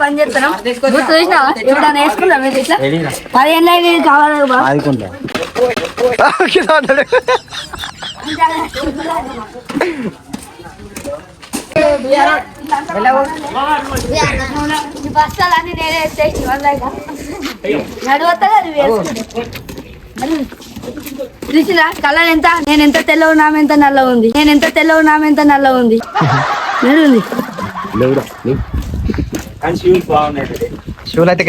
పని చేస్తున్నాం. చూసినావా? ఎప్పుడైనా వేసుకున్నావు? మీరు ఇట్లా? పదిహేను కావాలి బస్తాలన్నీ నేనే నడవత్తగా నువ్వు చూసిరా కలర్ ఎంత? నేను ఎంత తెల్ల ఉన్నాము ఎంత నల్ల ఉంది? నేను ఎంత తెల్ల ఉన్నాము ఎంత నల్ల ఉంది? నడుంది షూలు అయితే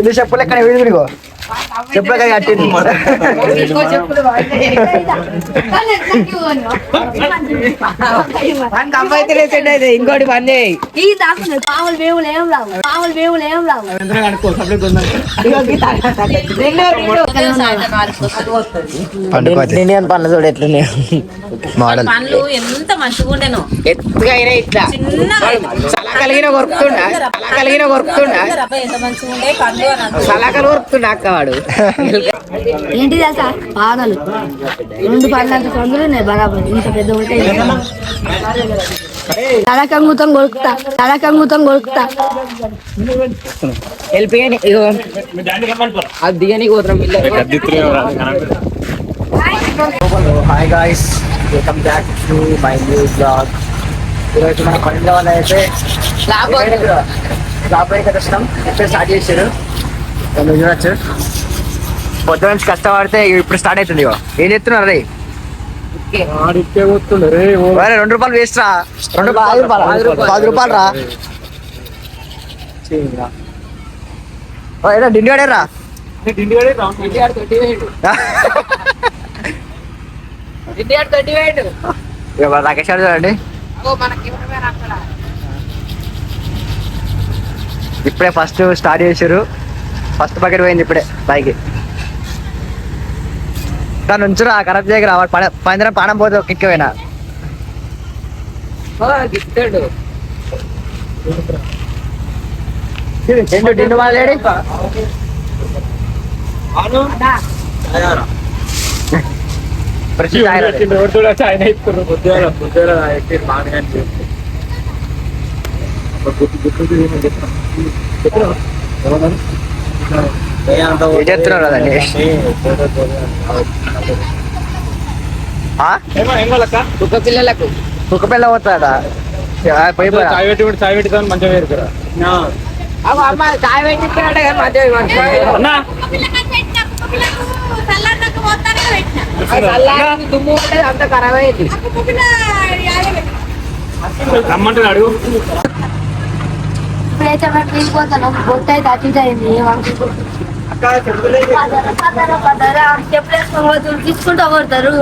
ఇది చెప్పులు ఎక్కడ వీడి వీడిగో చెప్పులు ఎక్కడ కట్టింది. ఇంకోటి పని చేయి. ఈ దాకున్నాయి పాములు వేవులు ఏం రావు. పాములు వేవులు ఏం రావు. పండుకోవచ్చు ఇండియన్ చూడు ఎట్లున్నాయి మోడల్. పండ్లు ఎంత మంచిగా ఉండేను ఎత్తుగా అయినా ఇట్లా. చిన్నగా సలా కలిగిన కొరుకుతుండా? కలిగిన కొరుకుతుండా. సలాకలు కొరుకుతుండా అక్క వాడు? ఏంటి తెలుసా? పాదలు రెండు పళ్ళంత సందులు ఉన్నాయి బరాబర్ ఇంత పెద్ద ఉంటాయి తలకంగుతం కొడుకుతా తలకంగుతం కొడుకుతా వెళ్ళిపోయాని ఇగో. అది దిగని పోతున్నాం hi guys welcome back to my new blog ఈరోజు మన పనిలో వాళ్ళు అయితే అయితే వచ్చినాం ఇప్పుడు స్టార్ట్ చేశారు. చూడొచ్చు పొద్దు నుంచి కష్టపడితే ఇప్పుడు స్టార్ట్ అవుతుంది ఇగో. ఏం చెప్తున్నారు రే? రెండు రూపాయలు వేస్ట్ రా. రెండు పది రూపాయలు. పది రూపాయలు రా. డిండి మన రాకేష్ గారు చూడండి. ఇప్పుడే ఫస్ట్ స్టార్ట్ చేశారు. ఫస్ట్ బకెట్ పోయింది ఇప్పుడే పైకి. దాని ఉంచురా కరెక్ట్ దగ్గర పైన పానం పోతే కిక్ పోయినా. గిస్తాడు రెండు డిండు వాళ్ళేడి ప్రతి తాగరా. ఏం చెప్తున్నారు కదండి? కుక్క పిల్లలకు. కుక్క పిల్ల పోతుందా పోయి పోయి. అగో అమ్మ చాయ్ కానీ మధ్య దుమ్ము ఉంటుంది అంత ఖరాబ్ అయ్యింది ఇప్పుడైతే బొట్టు అయితే అటు అయింది పదరా, పదరా. చెప్పులు వేసుకొని పోతున్నారు, తీసుకుంటూ పోతారు.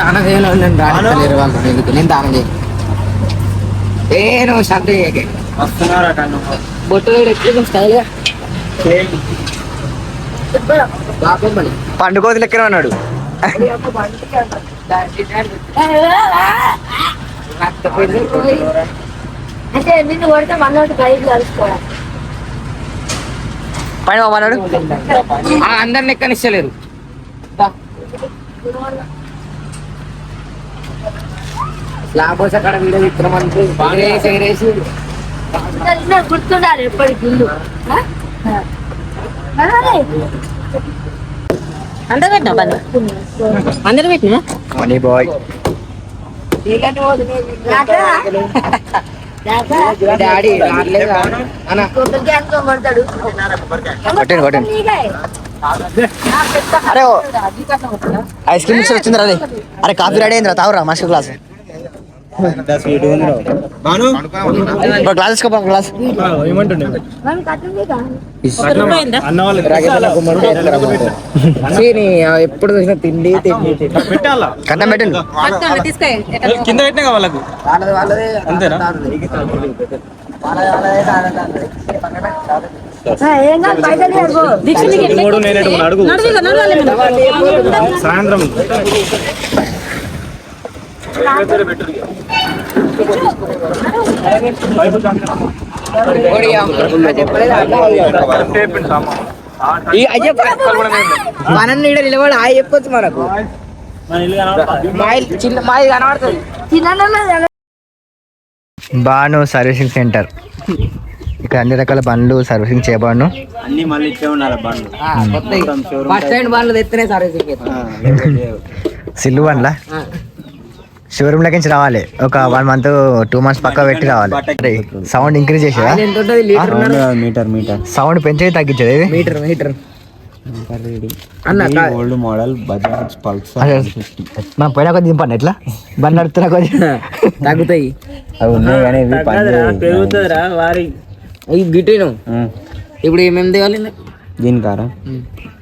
దానం చేయను నేను రాలేరు వాళ్ళు ఎందుకు? నేను దానం శాంతి. బొట్టు వేడి ఎట్లు స్టైల్గా? పండుకోతి లెక్కన ఉన్నాడు అంటే నిన్ను కొడితే మనోటి బయట కలుసుకోవాలి పైన అన్నాడు అందరిని ఎక్కనిస్తలేరు. లాభోస అక్కడ వీడియో విక్రమంతు ఎగరేసి ఎగరేసి ఇంకా గుర్తుండాలి ఎప్పటికి. అందరు పెట్టినా పండ్లు అందరు పెట్టినా మనీ బాయ్? డాడీ అరే? ఐస్ క్రీమ్ వచ్చిందిరా అరే కాఫీ రెడీ అయిందిరా తావురా మాస్టర్ క్లాస్. ఎప్పుడు చూసినా తిండి తిండి కన్నం పెట్టండి. కింద పెట్టినా వాళ్ళకు? అంతేనా? సాయంత్రం ఓడి అమ్మ చెప్పలేదు ఈ అయ్యప్ప మనం నీడ నిలబడి ఆ చెప్పొచ్చు మనకు. చిన్న మాది కనబడుతుంది బాను సర్వీసింగ్ సెంటర్. ఇక్కడ అన్ని రకాల బండ్లు సర్వీసింగ్ చేయబడును. అన్ని మళ్ళీ ఇట్లే ఉండాలి బండ్లు. తెస్తేనే సర్వీసింగ్ సిల్లు బండ్లా షోరూమ్ నుంచి రావాలి. ఒక వన్ మంత్ టూ మంత్స్ పక్క పెట్టి రావాలి. సౌండ్ ఇంక్రీజ్ చేసేదా ఎంత ఉంటుంది? లీటర్ మీటర్ మీటర్ సౌండ్ పెంచేది తగ్గించేది? Meter meter old model Bajaj Pulsar కొద్ది దింపండి ఎట్లా? బండి నడుతున్నా కొద్ది. తగ్గుతాయి. అవి ఉన్నాయి కానీ ఇవి పెరుగుతుందిరా వారి. ఈ గిట్టిను ఇప్పుడు ఏమేమి తేవాలి? దీని కారా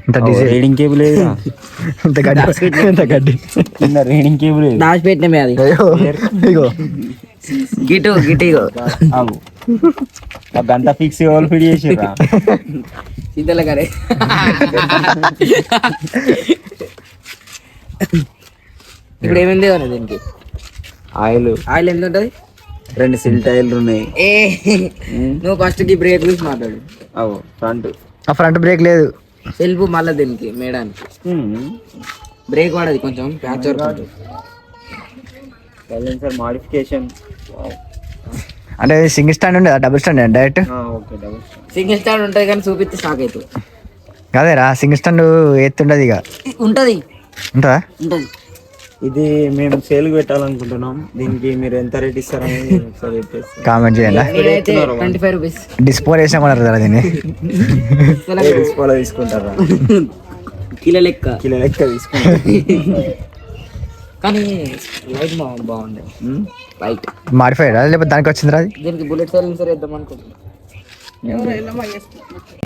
ఇంత రీడింగ్ కేబుల్ ఇంత గడ్డి. ఇంత గడ్డి. కింద రీడింగ్ కేబుల్ ఏది? దాచిపెట్టినమే అది. అయ్యో ఇగో. గిటు గిటు ఇగో. గంట ఫిక్స్ ఎవరు ఫిట్ చేసిరా సీతల గారే. ఇప్పుడు ఏమేమి తేవాలి దీనికి? ఆయిల్. ఆయిల్ ఎంత ఉంటుంది? రెండు సిల్ టైర్లు ఉన్నాయి. ఏ నువ్వు ఫస్ట్కి బ్రేక్ చూసి మాట్లాడు. అవు ఫ్రంట్ ఆ ఫ్రంట్ బ్రేక్ లేదు. సెల్ఫ్ మళ్ళీ దీనికి మేడానికి. బ్రేక్ వాడది కొంచెం ప్యాచ్ వర్క్ సైలెన్సర్ మాడిఫికేషన్ అంటే సింగిల్ స్టాండ్ ఉండేదా? Double stand direct okay double single stand ఉంటుంది కానీ చూపిస్తే షాక్ అవుతుంది అదేరా సింగిల్ స్టాండ్ ఎత్తుండదు ఇక. ఉంటుంది. ఉంటుందా? ఉంటుంది. ఇది మేము సేల్ పెట్టాలనుకుంటున్నాం. దీనికి మీరు ఎంత రేట్ ఇస్తారని ఒకసారి చెప్పేసి కామెంట్ చేయండి. డిస్పోర్ వేసినా కొనరు కదా దీన్ని. తీసుకోవాలో తీసుకుంటారా? కిలో లెక్క. కిలో లెక్క తీసుకుంటారు. కానీ లైట్ బాగుంది లైట్. మాడిఫైడ్ లేకపోతే దానికి వచ్చిందిరా దీనికి బుల్లెట్ సైలెన్సర్ వేద్దాం అనుకుంటున్నా.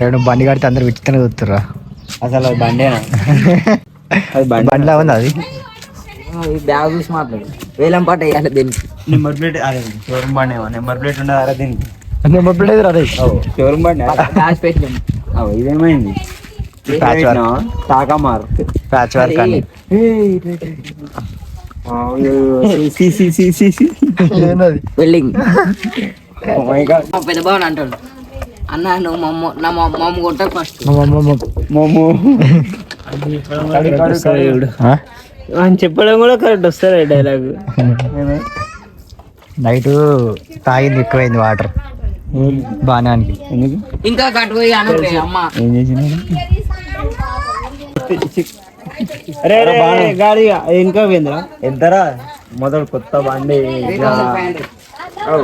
రెండు బండి కడితే అందరు విచిత్రంగా చూస్తుర్రా. అసలు బండేనా? అది బండి బండిలా ఉంది అది? ఈ బ్యాగ్ చూసి మాట్లాడు. వేలం పాట వేయాలి దీనికి. నెంబర్ ప్లేట్ అదే షోరూమ్ బండి నెంబర్ ప్లేట్ ఉండదు దీనికి. నెంబర్ ప్లేట్ లేదు అది షోరూమ్ బండి దాచి పెట్టినాం అవు ఇదేమైంది? Patch work. టాకా మార్ ప్యాచ్ వర్క్ అని? వెల్డింగ్ Oh పెద్ద బావని అంటాడు. అన్న నువ్వు మా అమ్మ నా మా అమ్మ కొట్ట ఫస్ట్ అమ్మ, అమ్మ, అమ్మ. మోమో ఆ? అని చెప్పడం కూడా కరెక్ట్ వస్తుంది డైలాగ్ నైట్ తాగింది ఎక్కువైంది వాటర్ బాగానే ఎందుకు? ఇంకా కట్టు పోయి అనవే అమ్మ. ఏం చేసిన అరే గాడి ఇంకా పోయిందిరా? ఎంతరా? మొదలు కొత్త బండి.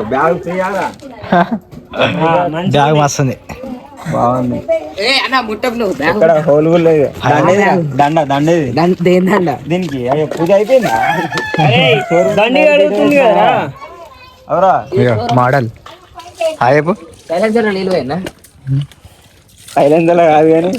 బ్యాగ్ చేయాలా బ్యాగ్ మస్తుంది. బాగుంది. ఇక్కడ హోల్ కూడా లేదు? దండ దండేది దీనికి అయ్యో పూజ అయిపోయిందా? అవరా మోడల్. హాయ్ సైలెన్సర్ కాదు కానీ